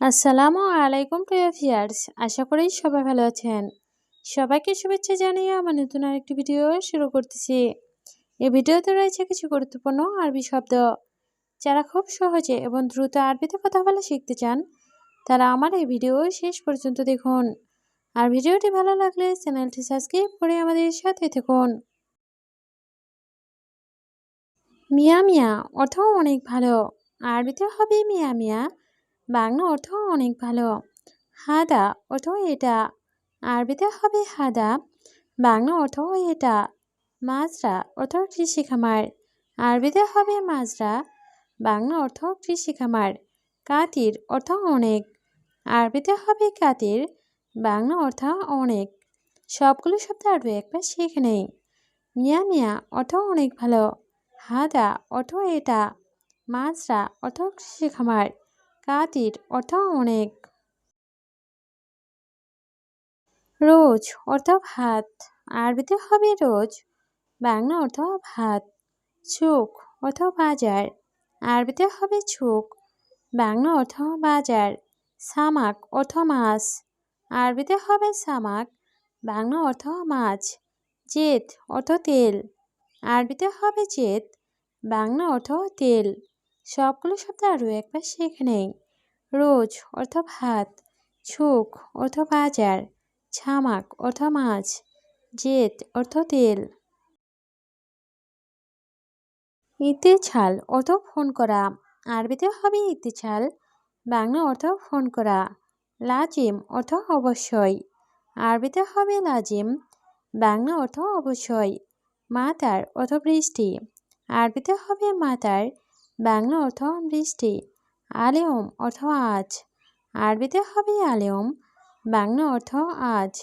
আসসালামু আলাইকুম প্রিয় ভিয়ার্স আশা করি সবাই ভালো আছেন। সবাইকে শুভেচ্ছা জানিয়ে আমার নতুন আরেকটি ভিডিও শুরু করতেছি। এই ভিডিওতে রয়েছে কিছু গুরুত্বপূর্ণ আরবি শব্দ। যারা খুব সহজে এবং দ্রুত আরবিতে কথা বলা শিখতে চান, তারা আমার এই ভিডিও শেষ পর্যন্ত দেখুন। আর ভিডিওটি ভালো লাগলে চ্যানেলটি সাবস্ক্রাইব করে আমাদের সাথে থাকুন। মিয়া মিয়া অর্থ অনেক ভালো। আরবিতে হবে মিয়া মিয়া। বাংলা অর্থ অনেক ভালো। হাদা অর্থ এটা। আরবিতে হবে হাদা। বাংলা অর্থ এটা। মাজরা অর্থ কৃষি খামার আরবিতে হবে মাজরা। বাংলা অর্থ কৃষি খামার কাতির অর্থ অনেক। আরবিতে হবে কাতির। বাংলা অর্থ অনেক। সবগুলো শব্দ আরবি একবার শিখে নেই। মিয়া মিয়া অর্থ অনেক ভালো। হাদা অর্থ এটা। মাজরা অর্থ কৃষি খামার কাতির অর্থ অনেক। রোজ অর্থ ভাত, আরবিতে হবে রোজ, বাংলা অর্থ ভাত। চোখ অর্থ বাজার, আরবিতে হবে চোখ, বাংলা অর্থ বাজার। সামাক অর্থ মাছ, আরবিতে হবে সামাক, বাংলা অর্থ মাছ। জেত অর্থ তেল, আরবিতে হবে জেত বাংলা অর্থ তেল। সবগুলো শব্দ আরও একবার শিখে নেই। রোজ অর্থ ভাত, ছুক অর্থ বাজার, ছামাক অর্থ মাছ, জেত অর্থ তেল। ছাল অর্থ ফোন করা, আরবিতে হবে ছাল, বাংলা অর্থ ফোন করা, লাজিম অর্থ অবশ্যই, আরবিতে হবে লাজিম, বাংলা অর্থ অবশ্যই, মাতার অর্থ বৃষ্টি, আরবিতে হবে মাতার বাংলা অর্থ বৃষ্টি। আলেম অর্থ আজ। আরবিতে হবে আলেম। বাংলা অর্থ আজ।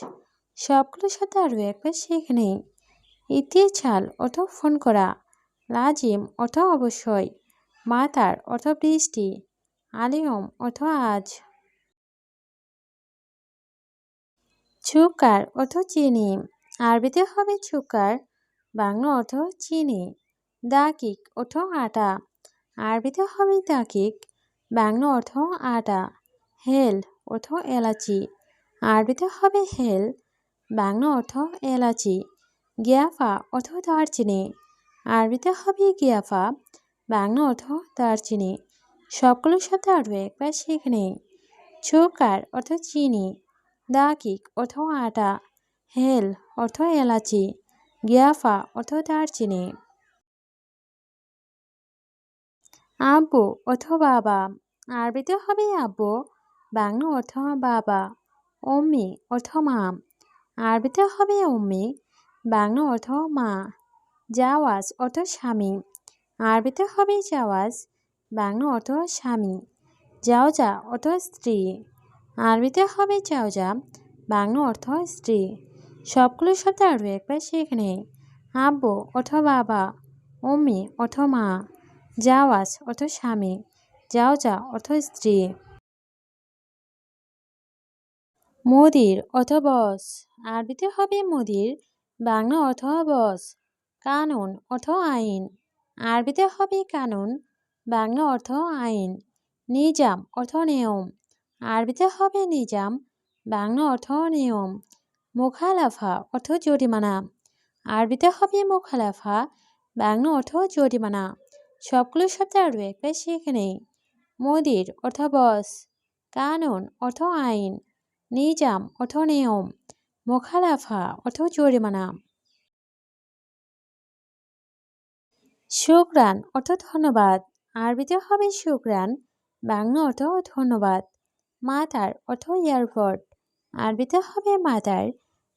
সবগুলো সাথে আরও একবার শেখ নেই। ছাল অর্থ ফোন করা। লাজিম অর্থ অবশ্যই। মাতার অর্থ বৃষ্টি। আলিয়ম অর্থ আজ। ছুকার অর্থ চিনি। আরবিতে হবে ছুকার বাংলা অর্থ চিনি। দাকিক অর্থ আটা। আরবিতে হবে দাকিক বাংলা অর্থ আটা, হেল অর্থ এলাচি, আরবিতে হবে হেল, বাংলা অর্থ এলাচি, গিয়াফা অর্থ দারচিনি, আরবিতে হবে গিয়াফা, বাংলা অর্থ দারচিনি। সবগুলো শব্দ আরও একবার শিখে নেই। অর্থ চিনি, দাকিক অর্থ আটা, হেল অর্থ এলাচি, গিয়াফা অর্থ দারচিনি। আব্বু অর্থ বাবা। আরবিতে হবে আব্বু? বাংলা অর্থ বাবা। অম্মি অর্থ মা। আরবিতে হবে অম্মি বাংলা অর্থ মা। জাওয়াজ অর্থ স্বামী। আরবিতে হবে জাওয়াজ? বাংলা অর্থ স্বামী। যাওজা অর্থ স্ত্রী। আরবিতে হবে যাওজা বাংলা অর্থ স্ত্রী। সবগুলো শব্দ আরও একবার শিখে নেই। আব্বু অর্থ বাবা। অম্মি অর্থ মা। জাওয়াজ অর্থ স্বামী। যাওজা অর্থ স্ত্রী। মোদির অর্থ বস। আরবিতে হবে মোদির, বাংলা অর্থ বস। কানুন অর্থ আইন। আরবিতে হবে কানুন, বাংলা অর্থ আইন। নিজাম অর্থ নিয়ম। আরবিতে হবে নিজাম, বাংলা অর্থ নিয়ম। মুখালাফা অর্থ জরিমানা। আরবিতে হবে মুখালাফা, বাংলা অর্থ জরিমানা। সবগুলো শব্দ আরও একবার শিখে নেই। মোদির অর্থ বস, কানুন অর্থ আইন, নিজাম অর্থ নিয়ম, মোখালাফা অর্থ জরিমানা। শুক্রান অর্থ ধন্যবাদ, আরবিতে হবে শুক্রান, বাংলা অর্থ ধন্যবাদ, মাতার অর্থ এয়ারপোর্ট, আরবিতে হবে মাতার,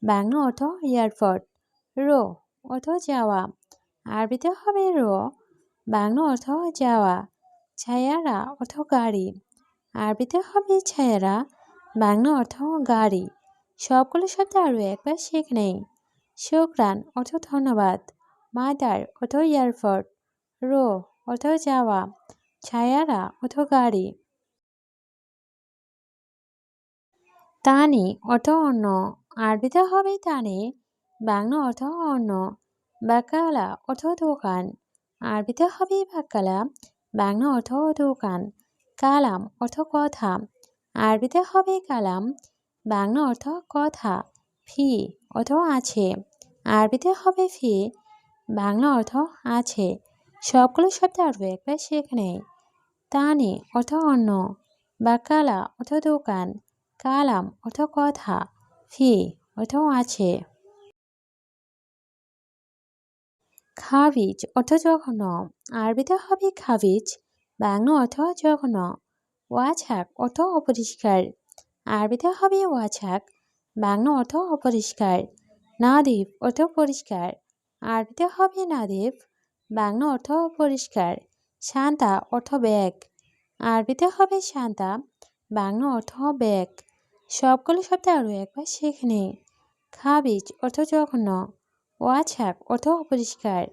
বাংলা অর্থ এয়ারপোর্ট, রো অর্থ যাওয়া, আরবিতে হবে রো বাংলা অর্থ যাওয়া, ছায়ারা অর্থ গাড়ি, আরবিতে হবে ছায়ারা, বাংলা অর্থ গাড়ি। সবগুলো শব্দ আরও একবার শেখ নেই। শুক্রান অর্থ ধন্যবাদ, মাদার অর্থ এয়ারপোর্ট, রো অর্থ যাওয়া, ছায়ারা অর্থ গাড়ি। তানি অর্থ অন্য, আরবিতে হবে তানি, বাংলা অর্থ অন্য, বাকালা অর্থ দোকান। আরবিতে হবে বাকালা বাংলা অর্থ দোকান, কালাম অর্থ কথা, আরবিতে হবে কালাম, বাংলা অর্থ কথা, ফি অর্থ আছে, আরবিতে হবে ফি, বাংলা অর্থ আছে, সবগুলো শব্দ আরও একবার শেখ সেখানে তানি অর্থ অন্য বাকালা অর্থ দোকান, কালাম অর্থ কথা, ফি অর্থ আছে। খাবিজ অর্থ জঘন্য। আরবিতে হবে খাবিজ, বাংলা অর্থ জঘন্য। ওয়াছাক অর্থ অপরিষ্কার। আরবিতে হবে ওয়াছাক, বাংলা অর্থ অপরিষ্কার। নাদিফ অর্থ পরিষ্কার। আরবিতে হবে নাদিফ, বাংলা অর্থ অপরিষ্কার শান্তা অর্থ ব্যাগ। আরবিতে হবে শান্তা, বাংলা অর্থ ব্যাগ। সবগুলো শব্দ আরও একবার শেখে নেই খাবিজ অর্থ জঘন্য। ওয়াছাক অর্থ অপরিষ্কার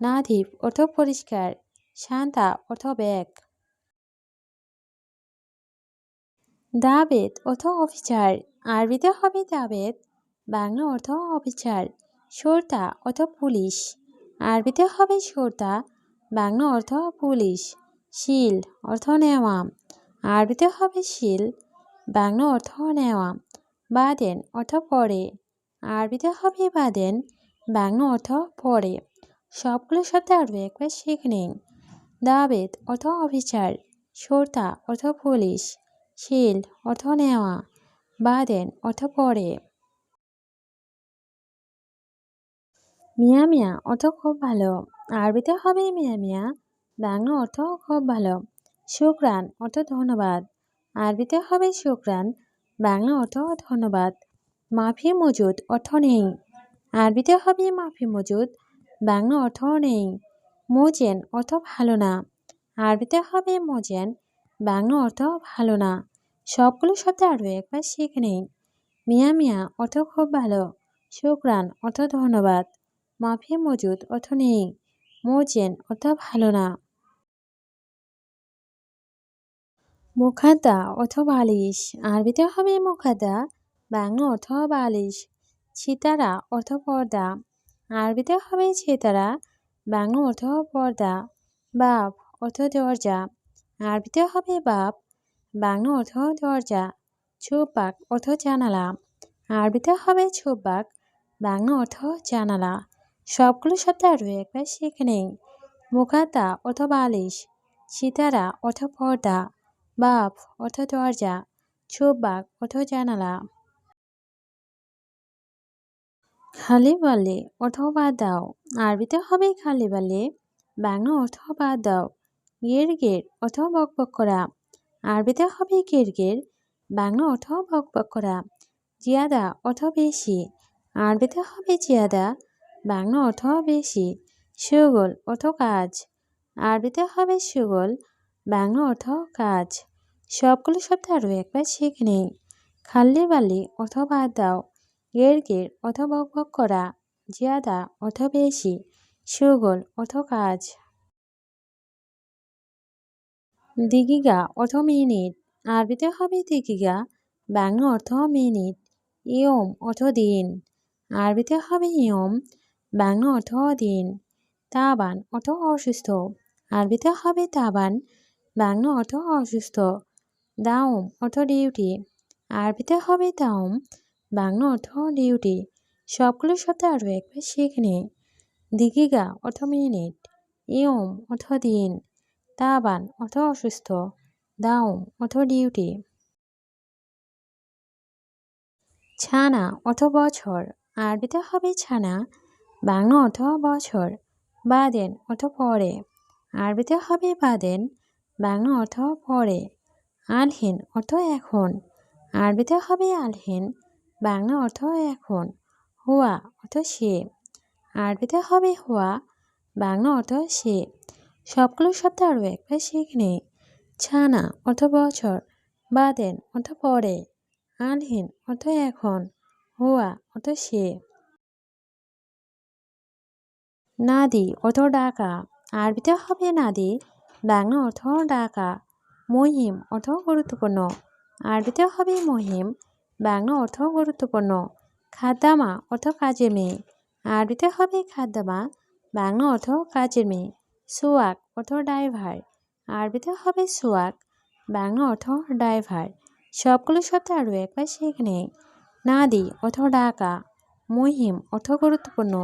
নাধিব অর্থ পরিষ্কার। শান্তা, অর্থ ব্যাগ। দাবেদ, অর্থ অফিসার। আরবিতে হবে দাবেদ, বাংলা অর্থ অফিসার। সর্তা অর্থ পুলিশ। আরবিতে হবে সর্তা বাংলা অর্থ পুলিশ। শিল, অর্থ নেওয়া। আরবিতে হবে শিল, বাংলা অর্থ নেওয়া। বাদেন, অর্থ পরে। আরবিতে হবে বাদেন বাংলা অর্থ পরে সবগুলো শব্দ আরও একবার শিখে নিন দাবেদ, অর্থ অফিসার। সর্তা অর্থ পুলিশ। শিল, অর্থ নেওয়া। বাদেন, অর্থ পরে মিয়া মিয়া, অর্থ খুব ভালো। আরবিতে হবে মিয়া মিয়া। বাংলা অর্থ খুব ভালো। শুক্রান, অর্থ ধন্যবাদ। আরবিতে হবে শুক্রান। বাংলা অর্থ ধন্যবাদ। মাফি মজুদ, অর্থ নেই। আরবিতে হবে মাফি মজুদ। বাংলা অর্থ নেই। মোজেন অর্থ ভালো না। আরবিতে হবে মোজেন, বাংলা অর্থ ভালো না। সবগুলো শব্দ আরও একবার শিখে নেই। মিয়া মিয়া অর্থ খুব ভালো। শুক্রান অর্থ ধন্যবাদ। মাফি মজুদ অর্থ নেই। মোজেন অর্থ ভালো না। মুখাদা অর্থ বালিশ। আরবিতে হবে মুখাদা বাংলা অর্থ বালিশ। ছিতারা অর্থ পর্দা। আরবিতে হবে ছিতারা, বাংলা অর্থ পর্দা, বাপ অর্থ দরজা। আরবিতে হবে বাপ, বাংলা অর্থ দরজা, ছোপাক অর্থ জানালা। আরবিতে হবে ছোপাক, বাংলা অর্থ জানালা। সবগুলো শব্দ আরও একবার শিখে নেই। মুখাতা অর্থ বালিশ সিতারা অর্থ পর্দা, বাপ অর্থ দরজা, ছোপাক অর্থ জানালা। খালি বলে অথবা দাও। আরবিতে হবে খালি বলে, বাংলা অর্থ বাদ দাও। গের গের অর্থ বক বক করা। আরবিতে হবে গের গের, বাংলা অর্থ বক বক করা। জিয়াদা অর্থ বেশি। আরবিতে হবে জিয়াদা, বাংলা অর্থ বেশি। সুগল অর্থ কাজ। আরবিতে হবে সুগল, বাংলা অর্থ কাজ। সবগুলো শব্দ আরও একবার শিখে নেই। খাল্লি বালি অর্থ বাদ দাও। গের গের অর্থ বক বক করা, জিয়াদা অর্থ বেশি, সুগল অর্থ কাজ দিগিগা অর্থ মিনিট, আরবিতে হবে দিগিগা, বাংলা অর্থ মিনিট, ইয়ম অর্থ দিন, আরবিতে হবে ইয়ম, বাংলা অর্থ দিন, তাবান অর্থ অসুস্থ, আরবিতে হবে তাবান, বাংলা অর্থ অসুস্থ, দাওম অর্থ ডিউটি, আরবিতে হবে দাওম বাংলা অর্থ ডিউটি। সবগুলো সাথে আরও একবার শিখে নে দিঘিগা অর্থ মিনিট। ইয়ম অর্থ দিন। তাবান অর্থ অসুস্থ। দাওম অর্থ ডিউটি। ছানা অর্থ বছর। আরবিতে হবে ছানা। বাংলা অর্থ বছর। বাদেন অর্থ পরে। আরবিতে হবে বাদেন। বাংলা অর্থ পরে। আলহীন অর্থ এখন। আরবিতে হবে আলহীন। বাংলা অর্থ এখন হুয়া অর্থ সে, আরবিতে হবে হুয়া, বাংলা অর্থ সে। সবগুলো শব্দ আরও একবার শিখনে। ছানা অর্থ বছর, বাদেন অর্থ পরে আলহীন অর্থ এখন হুয়া অর্থ সে। নাদি অর্থ ডাকা, আরবিতে হবে নাদি, বাংলা অর্থ ডাকা, মহিম অর্থ গুরুত্বপূর্ণ, আরবিতে হবে মহিম বাংলা অর্থ গুরুত্বপূর্ণ। খাদ্দামা অর্থ কাজের মেয়ে। আরবিতে হবে খাদ্দামা বাংলা অর্থ কাজের মেয়ে। সোয়াক অর্থ ড্রাইভার। আরবিতে হবে সোয়াক, বাংলা অর্থ ড্রাইভার। সবগুলো শব্দ আরও একবার শিখে নেই। নাদি অর্থ ডাকা। মহিম অর্থ গুরুত্বপূর্ণ।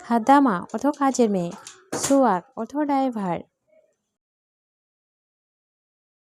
খাদামা অর্থ কাজের মেয়ে। সোয়াক অর্থ ড্রাইভার।